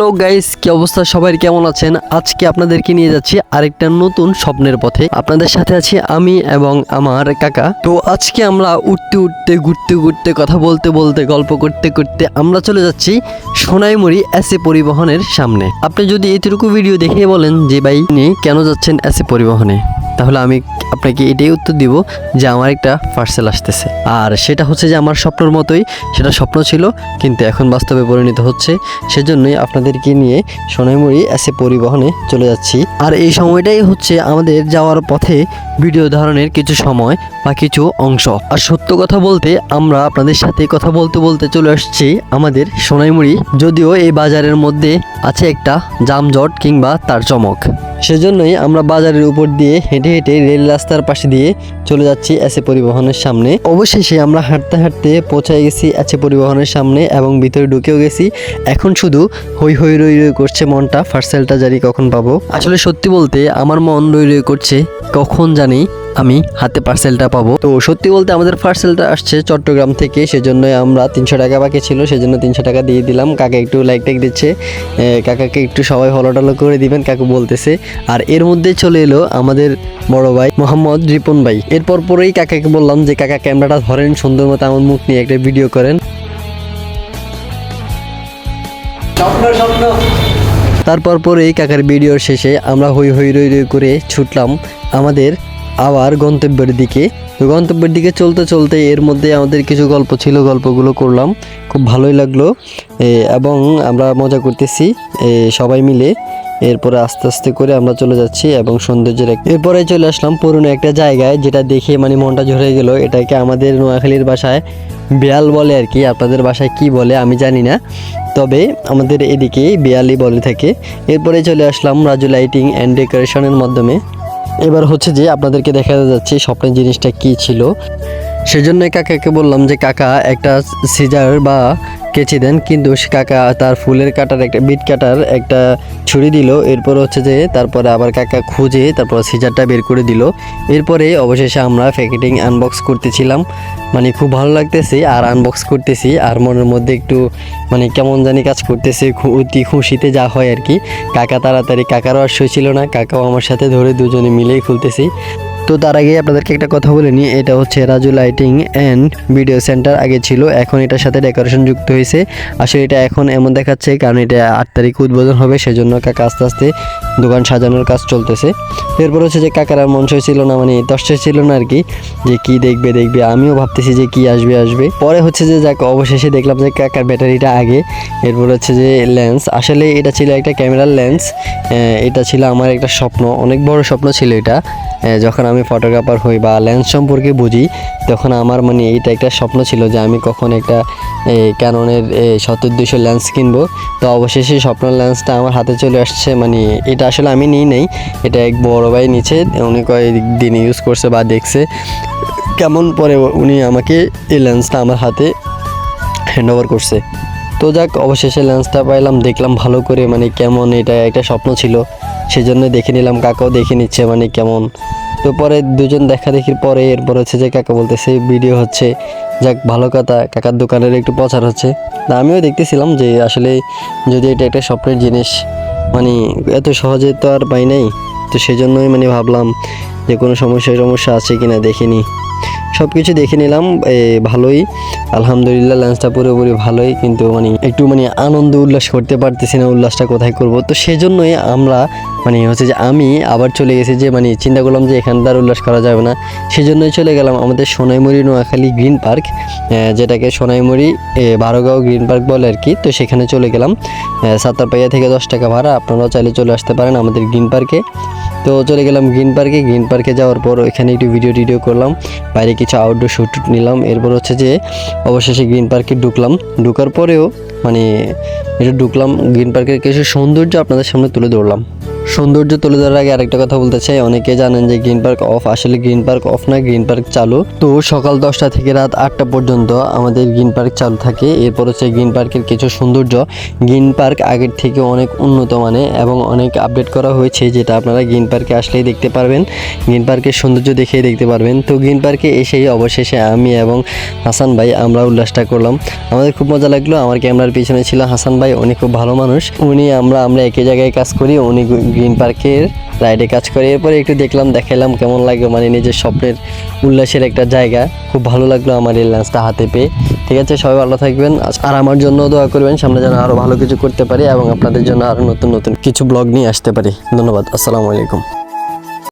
Hello guys কি অবস্থা? সবাই কেমন আছেন? আজকে আপনাদেরকে নিয়ে যাচ্ছি আরেকটা নতুন স্বপ্নের পথে। আপনাদের সাথে আছি আমি এবং আমার কাকা। তো আজকে আমরা উঠতে উঠতে, ঘুরতে ঘুরতে, কথা বলতে বলতে, গল্প করতে করতে আমরা চলে যাচ্ছি সোনাইমুড়ি এসে পরিবহনের সামনে। আপনি যদি এতটুকু ভিডিও দেখে বলেন যে ভাই, আপনি কেন যাচ্ছেন এসে পরিবহনে? তাহলে আমি আপনাকে এটাই উত্তর দিব যে আমার একটা পার্সেল আসতেছে। আর সেটা হচ্ছে যে আমার স্বপ্নর মতোই, সেটা স্বপ্ন ছিল, কিন্তু এখন বাস্তবে পরিণত হচ্ছে, সেজন্যই আপনাদেরকে নিয়ে সোনাইমুড়ি এসে পরিবহনে চলে যাচ্ছি। আর এই সময়টাই হচ্ছে আমাদের যাওয়ার পথে ভিডিও ধারণের কিছু সময় বা কিছু অংশ। আর সত্য কথা বলতে আমরা আপনাদের সাথে কথা বলতে বলতে চলে আসছি আমাদের সোনাইমুড়ি, যদিও এই বাজারের মধ্যে আছে একটা জামজট কিংবা তার চমক। সেজন্যই আমরা বাজারের উপর দিয়ে হেঁটে হেঁটে রেল রাস্তার পাশে দিয়ে চলে যাচ্ছি এসে পরিবহনের সামনে। অবশেষে আমরা হাঁটতে হাঁটতে পৌঁছায় গেছি এসে পরিবহনের সামনে এবং ভিতরে ঢুকেও গেছি। এখন শুধু হই হই রই রই করছে মনটা পার্সেলটা জানি কখন পাবো। আসলে সত্যি বলতে আমার মন রই রই করছে, কখন জানি আমি হাতে পার্সেলটা পাবো। তো সত্যি বলতে আমাদের পার্সেলটা আসছে চট্টগ্রাম থেকে সেজন্য আমরা তিনশো টাকা বাকি ছিল, সেজন্য তিনশো টাকা দিয়ে দিলাম। কাকা একটু লাইক টাইক দিচ্ছে কাকাকে একটু সবাই ফলো টলো করে দিবেন, কাকু বলতেছে। আর এর মধ্যে চলে এলো আমাদের বড় ভাই মোহাম্মদ রিপন ভাই। এরপর পরেই কাকাকে বললাম যে কাকা ক্যামেরাটা ধরেন সুন্দর মতো আমার মুখ নিয়ে একটা ভিডিও করেন। তারপর পরেই কাকার ভিডিওর শেষে আমরা হই হই রই রই করে ছুটলাম আমাদের আবার গন্তব্যের দিকে। তো গন্তব্যের দিকে চলতে চলতে এর মধ্যে আমাদের কিছু গল্প ছিল গল্পগুলো করলাম। খুব ভালোই লাগল। এবং আমরা মজা করতেছি। সবাই মিলে এরপরে আস্তে আস্তে করে আমরা চলে যাচ্ছি এবং সৌন্দর্যের এরপরে চলে আসলাম পুরনো একটা জায়গায়, যেটা দেখে মানে মনটা ঝরে গেল। এটাকে আমাদের নোয়াখালীর ভাষায় বেয়াল বলে আর কি। আপনাদের বাসায় কি বলে আমি জানি না। তবে আমাদের এদিকে বেয়ালি বলে থাকে। এরপরে চলে আসলাম রাজু লাইটিং অ্যান্ড ডেকোরেশনের মাধ্যমে। এবার হচ্ছে যে আপনাদেরকে দেখা যাচ্ছে স্বপ্নের জিনিসটা কি ছিল। সেজন্য কাকাকে বললাম যে কাকা একটা সিজার বা কেচি দেন, কিন্তু কাকা তার ফুলের কাটার একটা বিট কাটার একটা ছুরি দিল। এরপর হচ্ছে যে তারপরে আবার কাকা খুঁজে তারপর সিজারটা বের করে দিল। এরপরে অবশেষে আমরা প্যাকেটিং আনবক্স করতেছিলাম। মানে খুব ভালো লাগতেছে, আর আনবক্স করতেছি, আর মনের মধ্যে একটু মানে কেমন জানি কাজ করতেছে অতি খুশিতে যা হয় আর কি। কাকা তাড়াতাড়ি, কাকারও আর সই ছিল না, কাকাও আমার সাথে ধরে দুজনে মিলেই খুলতেছি। তো তার আগে আপনাদেরকে একটা কথা বলে নিই, এটা হচ্ছে Raju lighting and video centre আগে ছিল, এখন এটার সাথে ডেকোরেশন যুক্ত হয়েছে। আসলে এটা এখন এমন দেখাচ্ছে, কারণ এটা আট তারিখ উদ্বোধন হবে, সেজন্য কাকা আস্তে আস্তে দোকান সাজানোর কাজ চলতেছে। এরপর হচ্ছে যে কাকার মন ছিল না মানে দশটা ছিল না আর কি যে কি দেখবে দেখবে। আমিও ভাবতেছি যে কি আসবে আসবে। পরে হচ্ছে যে যাক, অবশেষে দেখলাম যে কাকার ব্যাটারিটা আগে। এরপর হচ্ছে যে লেন্স। আসলে এটা ছিল একটা ক্যামেরার লেন্স। এটা ছিল আমার একটা স্বপ্ন, অনেক বড় স্বপ্ন ছিল এটা। যখন আমি ফটোগ্রাফার হই বা লেন্স সম্পর্কে বুঝি, তখন আমার মানে এটা একটা স্বপ্ন ছিল যে আমি কখন একটা ক্যাননের সত্তর দুশো লেন্স কিনবো। তো অবশেষে স্বপ্নের লেন্সটা আমার হাতে চলে আসছে মানে এটা আসলে আমি নিই নেই। এটা এক বড় ভাই নিচে উনি কয়েকদিন ইউজ করছে বা দেখছে। কেমন পরে উনি আমাকে এই লেন্সটা আমার হাতে হ্যান্ড ওভার করছে। তো যাক, অবশেষে লেন্সটা পাইলাম, দেখলাম ভালো করে মানে কেমন এটা একটা স্বপ্ন ছিল। সেজন্য দেখে নিলাম, কাকাও দেখে নিচ্ছে মানে কেমন। তো পরে দুজন দেখা দেখির পরে এরপর হচ্ছে যে কাকা বলতেছে ভিডিও হচ্ছে। যাক, ভালো কথা, কাকার দোকানের একটু প্রচার হচ্ছে। আমিও দেখতেছিলাম যে আসলে যদি এটা একটা স্বপ্নের জিনিস মানে এত সহজে তো আর পাই নাই। তো সেজন্যই মানে ভাবলাম যে কোনো সমস্যা সমস্যা আছে কিনা দেখিনি সব কিছু দেখে নিলাম ভালোই। আলহামদুলিল্লাহ লেন্সটা পুরোপুরি ভালোই, কিন্তু মানে একটু মানে আনন্দ উল্লাস করতে পারতেছি না উল্লাসটা কোথায় করব। তো সেজন্যই আমরা মানে হচ্ছে যে আমি আবার চলে গেছি যে মানে চিন্তা করলাম যে এখানটার উল্লাস করা যাবে না। সেজন্যই চলে গেলাম আমাদের সোনাইমুড়ি নোয়াখালী গ্রিন পার্ক যেটাকে সোনাইমুড়ি বারোগাঁও গ্রিন পার্ক বলে আর কি। তো সেখানে চলে গেলাম সাতারপাইয়া থেকে দশ টাকা ভাড়া। আপনারাও চাইলে চলে আসতে পারেন আমাদের গ্রিন পার্কে। তো চলে গেলাম গ্রিন পার্কে। গ্রিন পার্কে যাওয়ার পর ওইখানে একটু ভিডিও টিডিও করলাম। বাইরে কিছু আউটডোর শ্যুট নিলাম। এরপর হচ্ছে যে, অবশেষে গ্রিন পার্কে ঢুকলাম। ঢুকার পরেও মানে এটা ঢুকলাম গ্রিন পার্কের কিছু সৌন্দর্য আপনাদের সামনে তুলে ধরলাম। সৌন্দর্য তুলে ধরার আগে আরেকটা কথা বলতে চাই। অনেকে জানেন যে গ্রিন পার্ক অফ, আসলে গ্রিন পার্ক অফ না, গ্রিন পার্ক চালু। তো সকাল দশটা থেকে রাত আটটা পর্যন্ত আমাদের গ্রিন পার্ক চালু থাকে। এরপর হচ্ছে গ্রিন পার্কের কিছু সৌন্দর্য। গ্রিন পার্ক আগের থেকে অনেক উন্নত মানে এবং অনেক আপডেট করা হয়েছে, যেটা আপনারা গ্রিন পার্কে আসলেই দেখতে পারবেন। গ্রিন পার্কের সৌন্দর্য দেখেই দেখতে পারবেন। তো গ্রিন পার্কে এসেই অবশেষে আমি এবং হাসান ভাই আমরা উল্লাসটা করলাম। আমাদের খুব মজা লাগল। আমার ক্যামেরার পিছনে ছিল হাসান ভাই, উনি খুব ভালো মানুষ। উনি আমরা আমরা একই জায়গায় কাজ করি, উনি গ্রিন পার্কের রাইডে কাজ করে। এরপরে একটু দেখলাম, দেখাইলাম কেমন লাগল মানে নিজের স্বপ্নের উল্লাসের একটা জায়গা। খুব ভালো লাগল আমার এই লাঞ্চটা হাতে পেয়ে। ঠিক আছে, সবাই ভালো থাকবেন। আর আমার জন্য দোয়া করবেন, সামনে যেন আরও ভালো কিছু করতে পারি এবং আপনাদের জন্য আরও নতুন নতুন কিছু ব্লগ নিয়ে আসতে পারি। ধন্যবাদ, আসসালামু আলাইকুম।